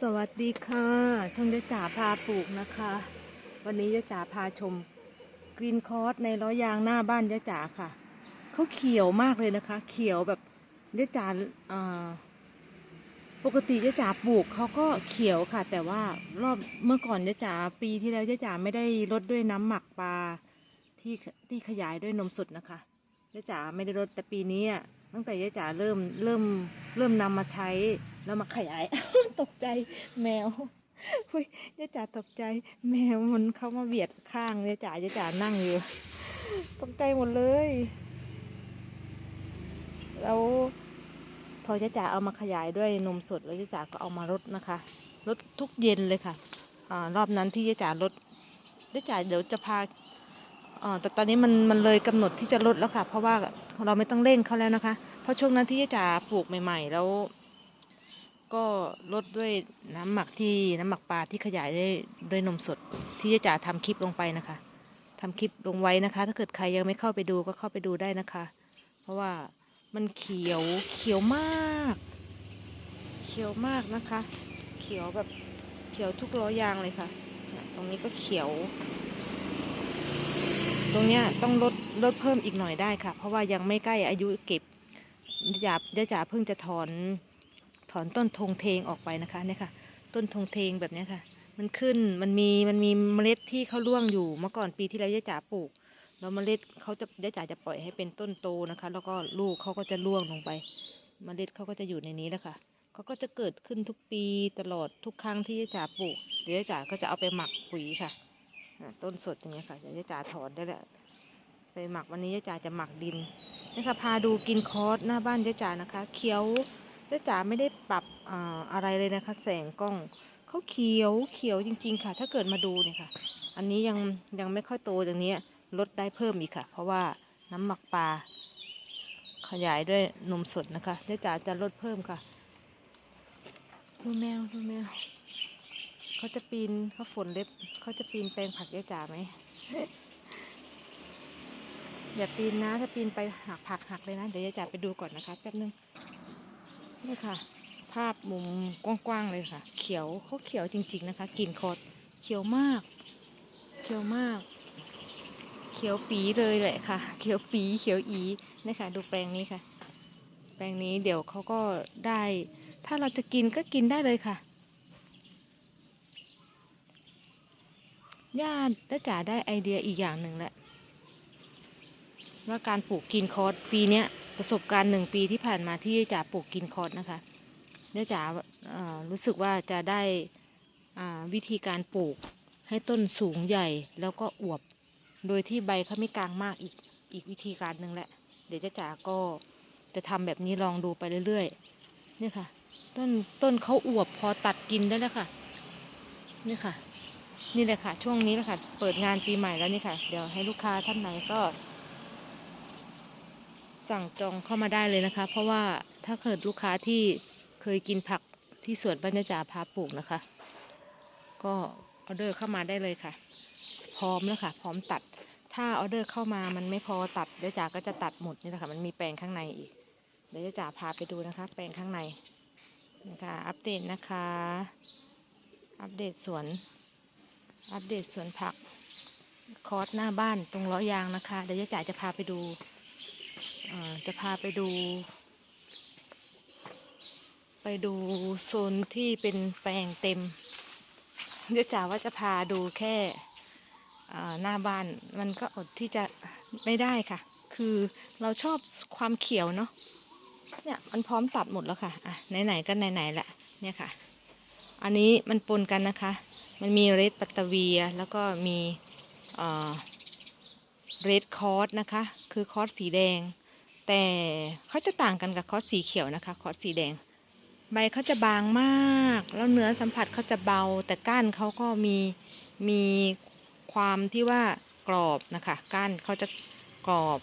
สวัสดีค่ะช่องยะจ๋าพาปลูกนะคะ วันนี้ยะจ๋าพาชมกรีนคอร์สในล้อยางหน้าบ้านยะจ๋าค่ะเขาเขียวมากเลยนะคะ เขียวแบบยะจ๋าอ่าปกติยะจ๋าปลูกเขาก็เขียวค่ะ แต่ว่ารอบเมื่อก่อนยะจ๋าปีที่แล้วยะจ๋าไม่ได้ลดด้วยน้ำหมักปลาที่ที่ขยายด้วยนมสดนะคะ ยะจ๋าไม่ได้ลดแต่ปีนี้อะตั้งแต่ยะจ๋าเริ่มเริ่มเริ่มนำมาใช้แล้วมาขยาย ตกใจแมวหุยยายจ๋าตกใจ แมวมันเข้ามาเบียดข้างยายจ๋ายายจ๋านั่งอยู่ตกใจหมดเลยแล้วพอยายจ๋าเอามาขยายด้วยนมสดแล้วยายจ๋าก็เอามารดนะคะรดทุกเย็นเลยค่ะอ่ารอบนั้นที่ยายจ๋ารดยายจ๋าเดี๋ยวจะพา แต่ตอนนี้มันมันเลยกำหนดที่จะลดแล้วค่ะ เพราะว่าเราไม่ต้องเร่งเขาแล้วนะคะ เพราะช่วงนั้นที่จ๋าปลูกใหม่ ๆ แล้ว ก็ลดด้วยน้ำหมักที่น้ำหมักปลาที่ขยายได้ด้วยนมสดที่จะจ่าทำคลิปลงไปนะคะทำคลิปลงไว้นะคะ ถ้าเกิดใครยังไม่เข้าไปดูก็เข้าไปดูได้นะคะ เพราะว่ามันเขียวเขียวมาก เขียวมากนะคะ เขียวแบบเขียวทุกล้อยางเลยค่ะ ตรงนี้ก็เขียว ตรงเนี้ยต้องลดลดเพิ่มอีกหน่อยได้ค่ะ เพราะว่ายังไม่ใกล้อายุเก็บยาย่าจ๋าเพิ่งจะถอนถอนต้นธงเทงออกไปนะคะเนี่ยค่ะ ต้นธงเทงแบบเนี้ยค่ะ มันขึ้นมันมีมันมีเมล็ดที่เขาร่วงอยู่เมื่อก่อนปีที่แล้วย่าจ๋าปลูกแล้วเมล็ดเขาจะย่าจ๋าจะปล่อยให้เป็นต้นโตนะคะ แล้วก็ลูกเขาก็จะร่วงลงไป เมล็ดเขาก็จะอยู่ในนี้แหละค่ะเขาก็จะเกิดขึ้นทุกปีตลอดทุกครั้งที่ย่าจ๋าปลูกเดี๋ยวย่าจ๋าก็จะเอาไปหมักปุ๋ยค่ะ ต้นสดอย่างเงี้ยค่ะเดี๋ยวย่าจ๋าถอนได้แหละไปหมักวันนี้ย่าจ๋าจะหมักดินนี่ค่ะพาดูกินคอร์สหน้าบ้านย่าจ๋านะคะ เขียวจ้าจ๋าไม่ได้ปรับอะไรเลยนะคะ แสงกล้องเขาเขียวเขียวจริง ๆ ค่ะ ถ้าเกิดมาดูเนี่ยค่ะ อันนี้ยังยังไม่ค่อยโตอย่างนี้ลดได้เพิ่มอีกค่ะ เพราะว่าน้ำหมักปลาขยายด้วยนมสดนะคะจ้าจ๋าจะลดเพิ่มค่ะ ดูแมวดูแมว เขาจะปีนเขาฝนเล็บเขาจะปีนแปลงผักจ้าจ๋าไหมอย่าปีนนะ ถ้าปีนไปหักผักหักเลยนะ เดี๋ยวจ้าจ๋าไปดูก่อนนะคะแป๊บนึงนี่ค่ะ ภาพมุมกว้างๆเลยค่ะ เขียวเขาเขียวจริง ๆ นะคะกลิ่นคอดเขียวมาก เขียวมาก เขียวปีเลยแหละค่ะ เขียวปีเขียวอีนี่ค่ะดูแปลงนี้ค่ะ แปลงนี้เดี๋ยวเขาก็ได้ ถ้าเราจะกินก็กินได้เลยค่ะ ย่าและจ๋าได้ไอเดียอีกอย่างหนึ่งแหละว่าการปลูกกินคอร์สปีเนี้ยประสบการณ์หนึ่งปีที่ผ่านมาที่จ๋าปลูกกินคอร์สนะคะเนี่ยจ๋ารู้สึกว่าจะได้วิธีการปลูกให้ต้นสูงใหญ่แล้วก็อวบ โดยที่ใบเขาไม่กลางมากอีกอีกวิธีการหนึ่งแหละ เดี๋ยวจ้าจ๋าก็จะทำแบบนี้ลองดูไปเรื่อยๆเนี่ยค่ะ ต้นต้นเขาอวบพอตัดกินได้แล้วค่ะ นี่ค่ะ นี่แหละค่ะ ช่วงนี้แหละค่ะ เปิดงานปีใหม่แล้วนี่ค่ะ เดี๋ยวให้ลูกค้าท่านไหนก็ สั่งจองเข้ามาได้เลยนะคะ เพราะว่าถ้าเกิดลูกค้าที่เคยกินผักที่สวนบรรยจาพาปลูกนะคะ ก็ออเดอร์เข้ามาได้เลยค่ะ พร้อมแล้วค่ะ พร้อมตัด ถ้าออเดอร์เข้ามามันไม่พอตัดเดี๋ยวจ๋าก็จะตัดหมดนี่แหละค่ะ มันมีแปลงข้างในอีก เดี๋ยวจ๋าพาไปดูนะคะ แปลงข้างในนะคะ อัปเดตนะคะ อัปเดตสวน อัปเดตสวนผัก คอร์สหน้าบ้านตรงล้อยางนะคะ เดี๋ยวจ๋ายจะพาไปดูจะพาไปดู ไปดูโซนที่เป็นแปลงเต็มเดี๋ยวจ๋าว่าจะพาดูแค่หน้าบ้านมันก็อดที่จะไม่ได้ค่ะ คือเราชอบความเขียวเนาะเนี่ยมันพร้อมตัดหมดแล้วค่ะอะไหนๆก็ไหนๆแหละเนี่ยค่ะ อันนี้มันปนกันนะคะ มันมีเรดปัตตเวีย แล้วก็มีเรดคอร์สนะคะ คือคอร์สสีแดง แต่เขาจะต่างกันกับคอร์สสีเขียวนะคะ คอร์สสีแดง ใบเขาจะบางมาก แล้วเนื้อสัมผัสเขาจะเบา แต่ก้านเขาก็มีมีความที่ว่ากรอบนะคะ ก้านเขาจะกรอบ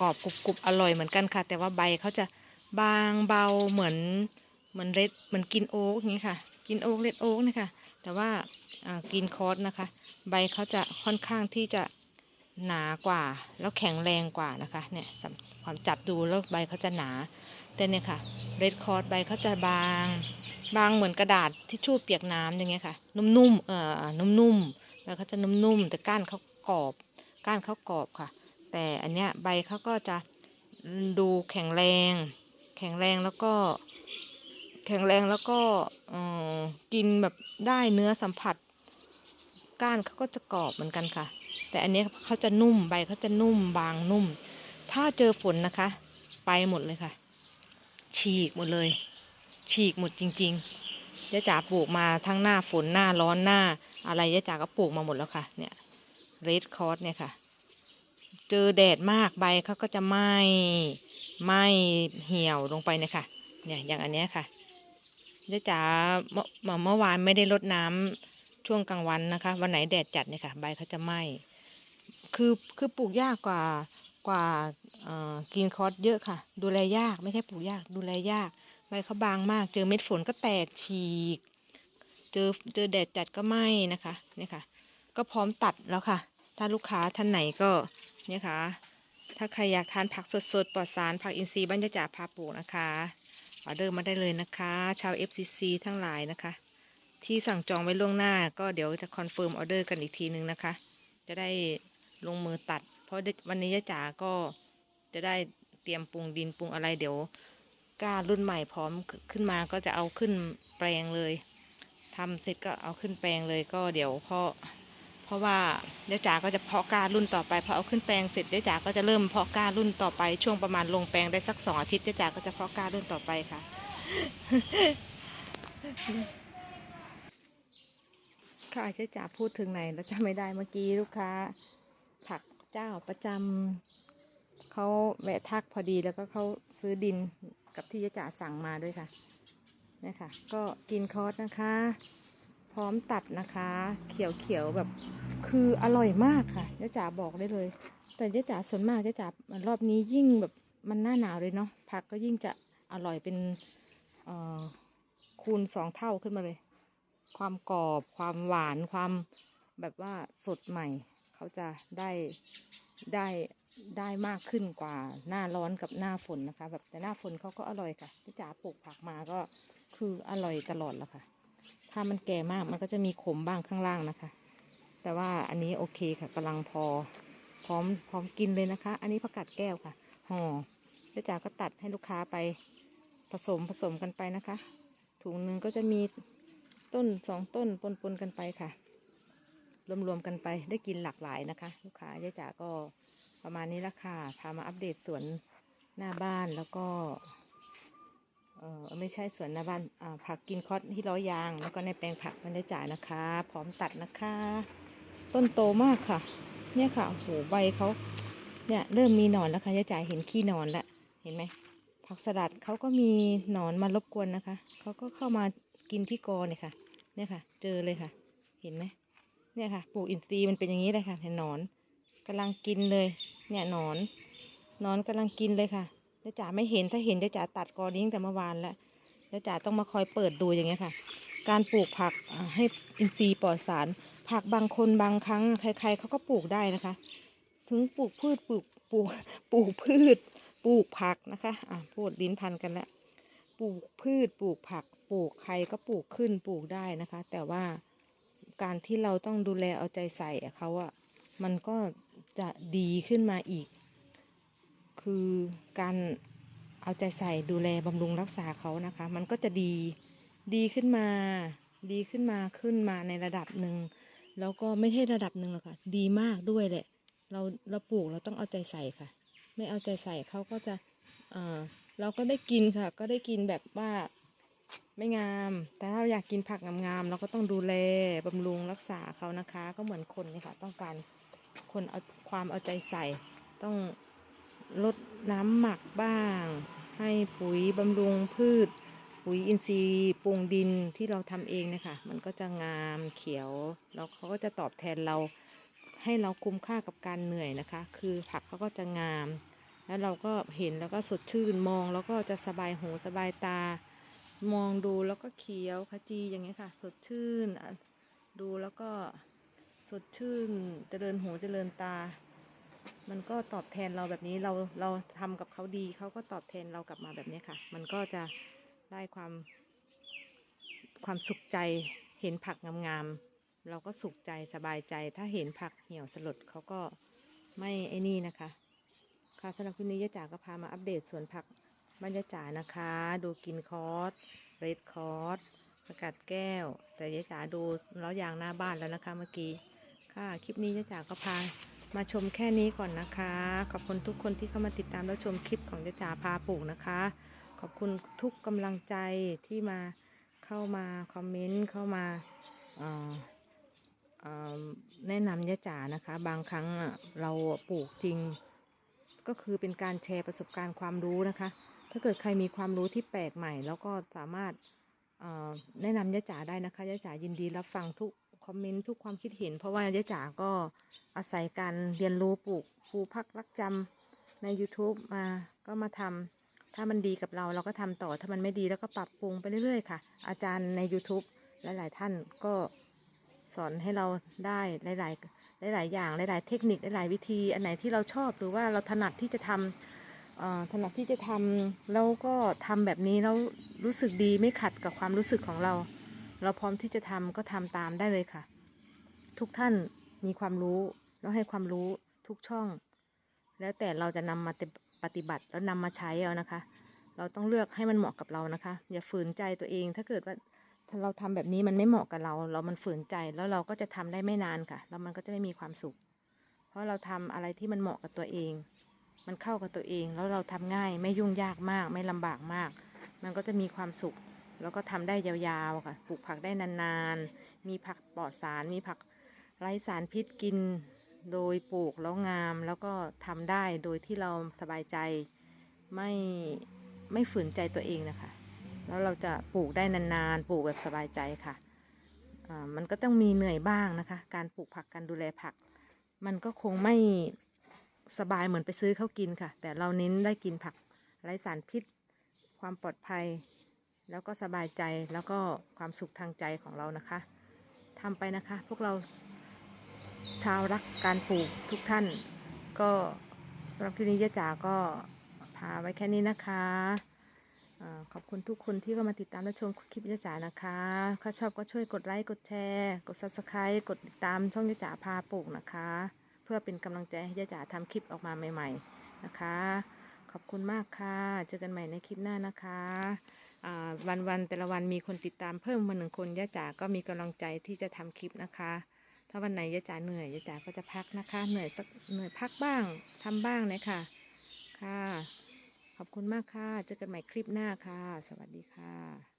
กรอบกรุบกรุบอร่อยเหมือนกันค่ะ แต่ว่าใบเขาจะบางเบาเหมือนเหมือนเรดเหมือนกินโอ๊กอย่างนี้ค่ะ กินโอ๊กเรดโอ๊กนี่ค่ะแต่ว่ากินคอร์สนะคะ ใบเขาจะค่อนข้างที่จะหนากว่า แล้วแข็งแรงกว่านะคะเนี่ยความจับดูแล้วใบเขาจะหนา แต่เนี่ยค่ะเรดคอร์สใบเขาจะบาง บางเหมือนกระดาษทิชชู่เปียกน้ำอย่างเงี้ยค่ะ นุ่มๆเอ่อนุ่มๆแล้วเขาจะนุ่มๆแต่ก้านเขากรอบ ก้านเขากรอบค่ะ แต่อันเนี้ยใบเขาก็จะดูแข็งแรง แข็งแรงแล้วก็ แข็งแรงแล้วก็กินแบบได้เนื้อสัมผัส ก้านเขาก็จะกรอบเหมือนกันค่ะ แต่อันนี้เขาจะนุ่มใบเขาจะนุ่มบางนุ่ม ถ้าเจอฝนนะคะ ไปหมดเลยค่ะ ฉีกหมดเลย ฉีกหมดจริงๆยะจ๋าปลูกมาทั้งหน้าฝนหน้าร้อนหน้า อะไรยะจ๋าก็ปลูกมาหมดแล้วค่ะ เนี่ยเรดคอร์สเนี่ยค่ะ เจอแดดมากใบเขาก็จะไหม้ไหม้เหี่ยวลงไปเนี่ยค่ะเนี่ยอย่างอันเนี้ยค่ะ ยะจ๋าเมื่อเมื่อวานไม่ได้รดน้ำช่วงกลางวันนะคะ วันไหนแดดจัดเนี่ยค่ะ ใบเขาจะไหม้คือคือปลูกยากกว่ากว่าอ่อกินคอร์สเยอะค่ะ ดูแลยากไม่ใช่ปลูกยาก ดูแลยาก ใบเขาบางมาก เจอเม็ดฝนก็แตกฉีก เจอเจอแดดจัดก็ไหม้นะคะเนี่ยค่ะ ก็พร้อมตัดแล้วค่ะ ถ้าลูกค้าท่านไหนก็เนี่ยค่ะถ้าใครอยากทานผักสดๆปลอดสารผักอินทรีย์บ้านจะจ่าพาปลูกนะคะ ออเดอร์มาได้เลยนะคะ ชาว FCC ทั้งหลายนะคะ ที่สั่งจองไว้ล่วงหน้าก็เดี๋ยวจะคอนเฟิร์มออเดอร์กันอีกทีนึงนะคะ จะได้ลงมือตัด เพราะวันนี้ยะจ๋าก็จะได้เตรียมปรุงดินปรุงอะไรเดี๋ยวก้ารุ่นใหม่พร้อมขึ้นมาก็จะเอาขึ้นแปลงเลยทำเสร็จก็เอาขึ้นแปลงเลยก็เดี๋ยวพราะ เพราะว่าเดี๋ยวจ๋าก็จะเพาะก้ารุ่นต่อไปพอเอาขึ้นแปลงเสร็จเดี๋ยวจ๋าก็จะเริ่มเพาะก้ารุ่นต่อไปช่วงประมาณลงแปลงได้สักสองอาทิตย์เดี๋ยวจ๋าก็จะเพาะก้ารุ่นต่อไปค่ะ ค่ะเจ๊จ๋าพูดถึงไหนแล้วจำไม่ได้เมื่อกี้ลูกค้า ผักเจ้าประจำเขาแวะทักพอดีแล้วก็เขาซื้อดินกับที่ยะจ๋าสั่งมาด้วยค่ะนี่ค่ะก็กินคอร์สนะคะ ร้อมตัดนะคะเขียวเขียวๆแบบ คืออร่อยมากค่ะยะจ๋าบอกได้เลย แต่ยะจ๋าส่วนมากยะจ๋ารอบนี้ยิ่งแบบมันหน้าหนาวเลยเนาะผักก็ยิ่งจะอร่อยเป็นเอ่อคูณสองเท่าขึ้นมาเลย ความกรอบความหวานความแบบว่าสดใหม่ เขาจะได้ได้ได้มากขึ้นกว่าหน้าร้อนกับหน้าฝนนะคะ แบบแต่หน้าฝนเขาก็อร่อยค่ะที่จ๋าปลูกผักมาก็คืออร่อยตลอดแล้วค่ะ ถ้ามันแก่มากมันก็จะมีขมบ้างข้างล่างนะคะ แต่ว่าอันนี้โอเคค่ะกำลังพอ พร้อมพร้อมกินเลยนะคะ อันนี้ผักกาดแก้วค่ะห่อที่จ๋าก็ตัดให้ลูกค้าไปผสมผสมกันไปนะคะ ถุงหนึ่งก็จะมีต้นสองต้นปนๆกันไปค่ะ รวมๆกันไปได้กินหลากหลายนะคะ ลูกค้ายายจ๋าก็ประมาณนี้ละค่ะพามาอัปเดตสวนหน้าบ้านแล้วก็ เออไม่ใช่สวนนาบ้านอ่าผักกินคอสที่ร้อยยาง แล้วก็ในแปลงผักมันได้จ่ายนะคะ พร้อมตัดนะคะ ต้นโตมากค่ะ เนี่ยค่ะโอ้โหใบเขาเนี่ยเริ่มมีหนอนแล้วค่ะยายจ๋ายเห็นขี้หนอนแล้วเห็นไหมผักสลัดเขาก็มีหนอนมารบกวนนะคะเขาก็เข้ามากินที่กอเนี่ยค่ะ เนี่ยค่ะ เจอเลยค่ะ เห็นไหมเนี่ยค่ะปลูกอินทรีย์มันเป็นอย่างนี้เลยค่ะเห็นหนอนกำลังกินเลย เนี่ยหนอนหนอนกำลังกินเลยค่ะ เดี๋ยวจ๋าไม่เห็นถ้าเห็นเดี๋ยวจ๋าตัดกอนี้ตั้งแต่เมื่อวานแล้วเดี๋ยวจ๋าต้องมาคอยเปิดดูอย่างเงี้ยค่ะ การปลูกผักให้อินทรีย์ปลอดสาร ผักบางคนบางครั้งใคร ๆเขาก็ปลูกได้นะคะ ถึงปลูกพืชปลูกปลูกปลูกพืช ปลูกผักนะคะอะพูดลิ้นพันกันแล้วปลูกพืชปลูกผัก ปลูกใครก็ปลูกขึ้นปลูกได้นะคะ แต่ว่าการที่เราต้องดูแลเอาใจใส่เขาอะมันก็จะดีขึ้นมาอีก คือการเอาใจใส่ดูแลบำรุงรักษาเขานะคะ มันก็จะดีดีขึ้นมา ดีขึ้นมาขึ้นมาในระดับหนึ่งแล้วก็ไม่ใช่ระดับหนึ่งหรอกค่ะ ดีมากด้วยแหละ เราเราปลูกเราต้องเอาใจใส่ค่ะ ไม่เอาใจใส่เขาก็จะเออเราก็ได้กินค่ะ ก็ได้กินแบบว่าไม่งาม แต่ถ้าเราอยากกินผักงามๆเราก็ต้องดูแลบำรุงรักษาเขานะคะ ก็เหมือนคนนี่ค่ะ ต้องการคนเอาความเอาใจใส่ ต้อง ลดน้ำหมักบ้าง ให้ปุ๋ยบำรุงพืช ปุ๋ยอินทรีย์ปรุงดินที่เราทำเองเนะคะมันก็จะงามเขียว แล้วเขาก็จะตอบแทนเราให้เราคุ้มค่ากับการเหนื่อยนะคะ คือผักเขาก็จะงาม แล้วเราก็เห็นแล้วก็สดชื่นมองแล้วก็จะสบายหูสบายตา มองดูแล้วก็เขียวขจีอย่างเงี้ยค่ะ สดชื่น ดูแล้วก็สดชื่นเจริญหูเจริญตา มันก็ตอบแทนเราแบบนี้เราเราทำกับเขาดีเขาก็ตอบแทนเรากลับมาแบบนี้ค่ะ มันก็จะได้ความความสุขใจเห็นผักงามๆ เราก็สุขใจสบายใจ ถ้าเห็นผักเหี่ยวสลดเขาก็ไม่ไอ้นี่นะคะ ค่ะสำหรับคลิปนี้ยะจ๋าก็พามาอัปเดตสวนผักบ้านยะจ๋านะคะ ดูกินคอร์สเรดคอร์สสกัดแก้ว แต่ยะจ๋าดูล้อยางหน้าบ้านแล้วนะคะเมื่อกี้ ค่ะคลิปนี้ยะจ๋าก็พา มาชมแค่นี้ก่อนนะคะ ขอบคุณทุกคนที่เข้ามาติดตามและชมคลิปของยะจ๋าพาปลูกนะคะ ขอบคุณทุกกำลังใจที่มาเข้ามาคอมเมนต์เข้ามาแนะนำยะจ๋านะคะ บางครั้งเราปลูกจริง ก็คือเป็นการแชร์ประสบการณ์ความรู้นะคะ ถ้าเกิดใครมีความรู้ที่แปลกใหม่ แล้วก็สามารถแนะนำยะจ๋าได้นะคะยะจ๋ายินดีรับฟังทุก คอมเมนต์ทุกความคิดเห็น เพราะว่ายะจ๋าก็อาศัยการเรียนรู้ปลูกปูพักรักจำใน YouTube มาก็มาทำถ้ามันดีกับเราเราก็ทำต่อถ้ามันไม่ดีแล้วก็ปรับปรุงไปเรื่อยๆ ค่ะ อาจารย์ใน YouTube หลายๆท่านก็สอนให้เราได้หลาย ๆหลาย ๆ อย่าง หลาย ๆ เทคนิค หลาย ๆ วิธี อันไหนที่เราชอบ หรือว่าเราถนัดที่จะทำถนัดที่จะทำแล้วก็ทำแบบนี้แล้วรู้สึกดีไม่ขัดกับความรู้สึกของเรา เราพร้อมที่จะทำก็ทำตามได้เลยค่ะ ทุกท่านมีความรู้แล้วให้ความรู้ทุกช่อง แล้วแต่เราจะนำมาปฏิบัติแล้วนำมาใช้เอานะคะ เราต้องเลือกให้มันเหมาะกับเรานะคะ อย่าฝืนใจตัวเอง ถ้าเกิดว่าถ้าเราทำแบบนี้มันไม่เหมาะกับเรา เรามันฝืนใจแล้วเราก็จะทำได้ไม่นานค่ะ แล้วมันก็จะไม่มีความสุข เพราะเราทำอะไรที่มันเหมาะกับตัวเอง มันเข้ากับตัวเอง แล้วเราทำง่ายไม่ยุ่งยากมาก ไม่ลำบากมาก มันก็จะมีความสุข แล้วก็ทำได้ยาวๆค่ะ ปลูกผักได้นานๆ มีผักปลอดสาร มีผักไร้สารพิษกิน โดยปลูกแล้วงาม แล้วก็ทำได้โดยที่เราสบายใจ ไม่ไม่ฝืนใจตัวเองนะคะ แล้วเราจะปลูกได้นานๆ ปลูกแบบสบายใจค่ะอ่ามันก็ต้องมีเหนื่อยบ้างนะคะ การปลูกผัก การดูแลผัก มันก็คงไม่สบายเหมือนไปซื้อเขากินค่ะ แต่เราเน้นได้กินผักไร้สารพิษ ความปลอดภัย แล้วก็สบายใจแล้วก็ความสุขทางใจของเรานะคะทำไปนะคะ พวกเราชาวรักการปลูกทุกท่าน ก็สำหรับคลิปนี้ยะจ๋าก็พาไว้แค่นี้นะคะอขอบคุณทุกคนที่เข้ามาติดตามและชมคลิปยะจ๋านะคะถ้าชอบก็ช่วยกดไลค์กดแชร์ กด subscribe กดติดตามช่องยะจ๋าพาปลูกนะคะ เพื่อเป็นกำลังใจให้ยะจ๋าทำคลิปออกมาใหม่ ๆนะคะ ขอบคุณมากค่ะ เจอกันใหม่ในคลิปหน้านะคะ วันวันแต่ละวันมีคนติดตามเพิ่มมาหนึ่งคนยะจ๋าก็มีกำลังใจที่จะทำคลิปนะคะ ถ้าวันไหนยะจ๋าเหนื่อยยะจ๋าก็จะพักนะคะ เหนื่อยสักเหนื่อยพักบ้างทำบ้างเลยค่ะ ค่ะ ขอบคุณมากค่ะ เจอกันใหม่คลิปหน้าค่ะ สวัสดีค่ะ